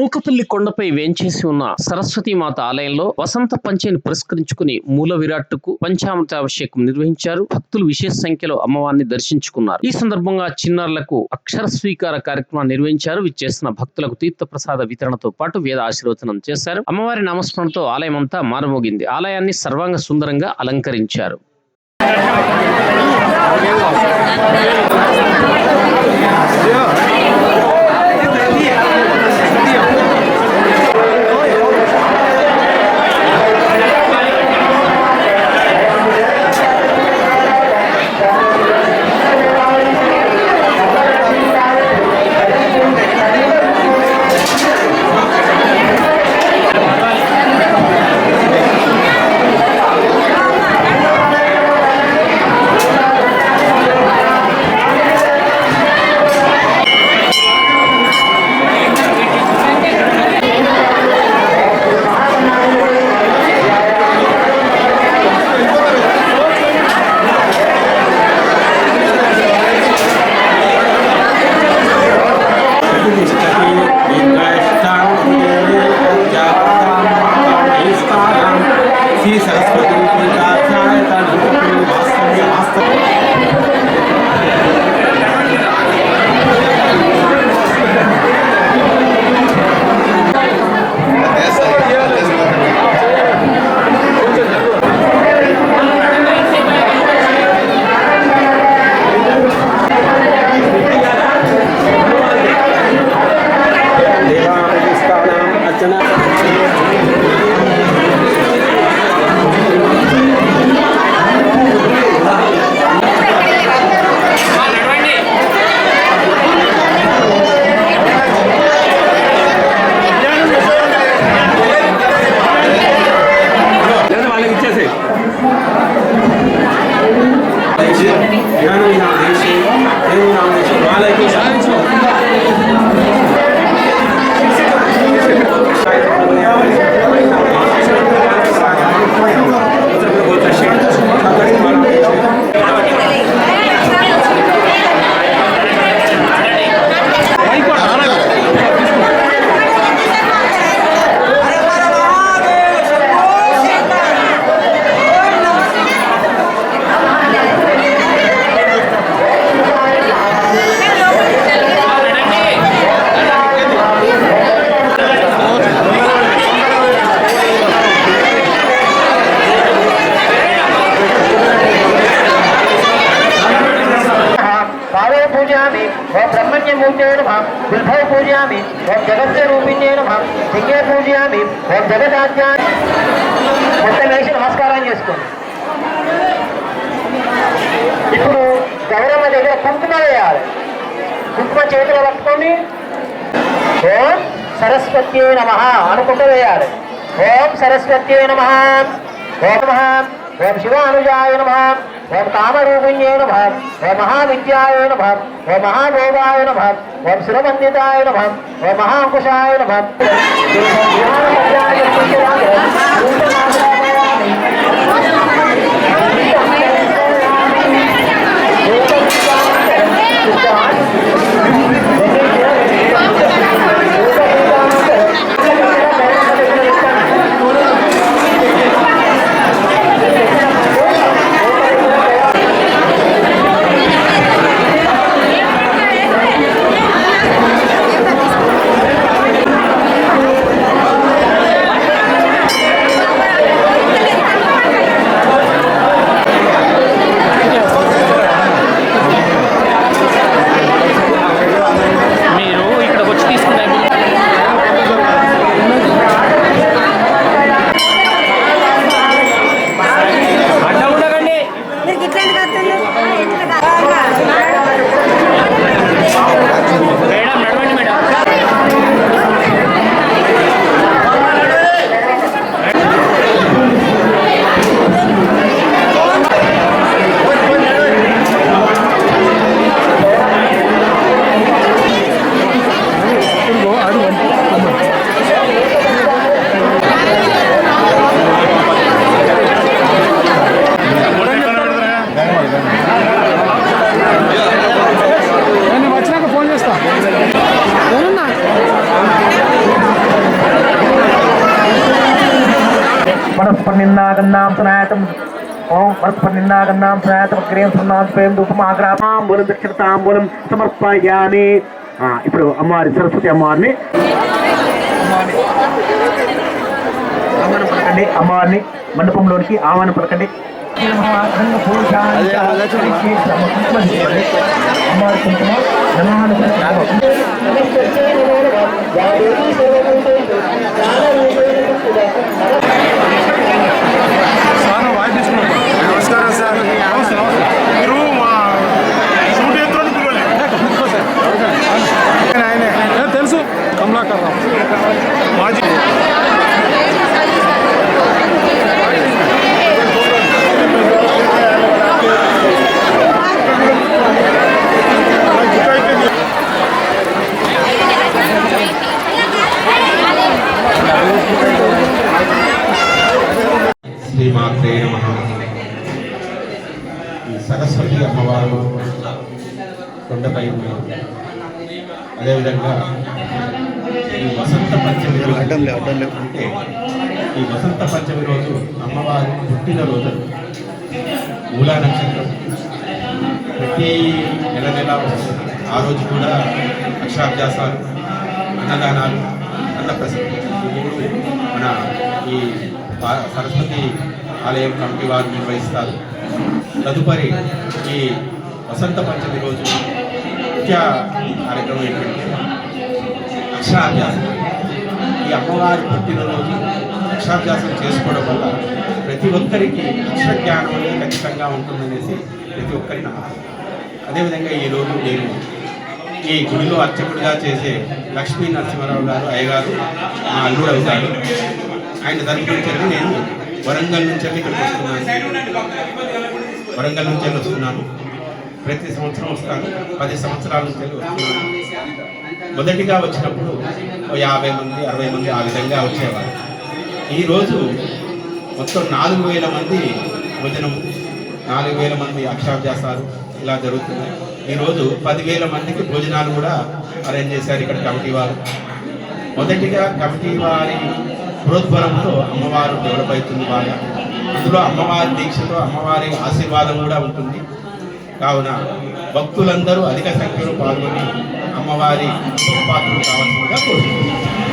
మూకపల్లి కొండపై వేంచేసి ఉన్న సరస్వతి మాత ఆలయంలో వసంత పంచమిని పురస్కరించుకుని మూల విరాట్టుకు పంచామృతాభిషేకం నిర్వహించారు. భక్తులు విశేష సంఖ్యలో అమ్మవారిని దర్శించుకున్నారు. ఈ సందర్భంగా చిన్నారులకు అక్షర స్వీకార కార్యక్రమాన్ని నిర్వహించారు. విచ్చేసిన భక్తులకు తీర్థ ప్రసాద వితరణతో పాటు వేద ఆశీర్వచనం చేశారు. అమ్మవారి నామస్మరణతో ఆలయం అంతా మారుమోగింది. ఆలయాన్ని సర్వాంగ సుందరంగా అలంకరించారు. నామ పూజయామి ఓం బ్రహ్మణ్యమూర్తే నమ బిల్భౌ పూజయామి. ఓం జగత్స్వరూపిణ్యే నమ సింగే పూజయామి. ఓం జగదాజ్ఞా మొత్తం వేసి నమస్కారం చేసుకోండి. ఇప్పుడు గౌరమ్మ దగ్గర కుంకుమ వేయాలి. కుంకుమ చేతిలో పట్టుకొని ఓం సరస్వత్యే నమ అనుకుంటూ వేయాలి. ఓం సరస్వత్యే నమ. ఓం నమ. ఓం శివానుజాయ నమ. ఓం కామరూపిణ్యే నమ. ఓం మహావిద్యాయ నమ. ఓం మహాభోగాయ నమ. ఓం శిరమందితాయ నమ. ఓం మహాంకుశాయ నమ. సమర్పయామి ఇప్పుడు అమ్మవారి సరస్వతి అమ్మవారిని ఆహ్వానం పలకండి అమ్మవారిని మండపంలోనికి ఆహ్వానం పలకండి అమ్మవారి కుంకుమ శ్రీమాత్రే నమ. ఈ సరస్వతి అమ్మవారు కొండపై ఉన్నారు. అదేవిధంగా ఈ వసంత పంచమి రోజు అంటే ఈ వసంత పంచమి రోజు అమ్మవారు పుట్టినరోజు మూలా నక్షత్రం. ప్రతి నెల నెల ఆ రోజు కూడా అక్షరాభ్యాసాలు అన్నదానాలు అన్నప్రసన్న ఈ మూడు మన ఈ సరస్వతి ఆలయం కమిటీ వారు నిర్వహిస్తారు. తదుపరి ఈ వసంత పంచమి రోజు ముఖ్య కార్యక్రమం ఏంటంటే అక్షరాభ్యాసం. ఈ అమ్మవారి పుట్టినరోజు అక్షరాభ్యాసం చేసుకోవడం వల్ల ప్రతి ఒక్కరికి అక్షర జ్ఞానం అనేది ఖచ్చితంగా ఉంటుందనేసి ప్రతి ఒక్కరి అదేవిధంగా ఈరోజు నేను ఈ గుడిలో అర్చకుడిగా చేసే లక్ష్మీ నరసింహారావు గారు అయ్యగారు మా అల్లుడు అవుతారు. ఆయన తరపున నేను వరంగల్ నుంచి వెళ్ళి ఇక్కడికి వస్తున్నాను. వరంగల్ నుంచి వెళ్ళి వస్తున్నాను. ప్రతి సంవత్సరం వస్తాను. పది సంవత్సరాల నుంచి వెళ్ళి వస్తున్నాను. మొదటిగా వచ్చినప్పుడు యాభై మంది అరవై మంది ఆ విధంగా వచ్చేవారు. ఈరోజు మొత్తం నాలుగు వేల మంది భోజనం నాలుగు వేల మంది అక్షాభ్యాసాలు ఇలా జరుగుతున్నాయి. ఈరోజు పదివేల మందికి భోజనాలు కూడా అరేంజ్ చేశారు ఇక్కడ కమిటీ వారు. మొదటిగా కమిటీ వారి ప్రోద్బలంతో అమ్మవారు డెవలప్ అవుతుంది బాగా. అందులో అమ్మవారి దీక్షతో అమ్మవారి ఆశీర్వాదం కూడా ఉంటుంది. కావున భక్తులందరూ అధిక సంఖ్యలో పాల్గొని అమ్మవారి పాత్రలు కావాల్సిందిగా కోరుతున్నాను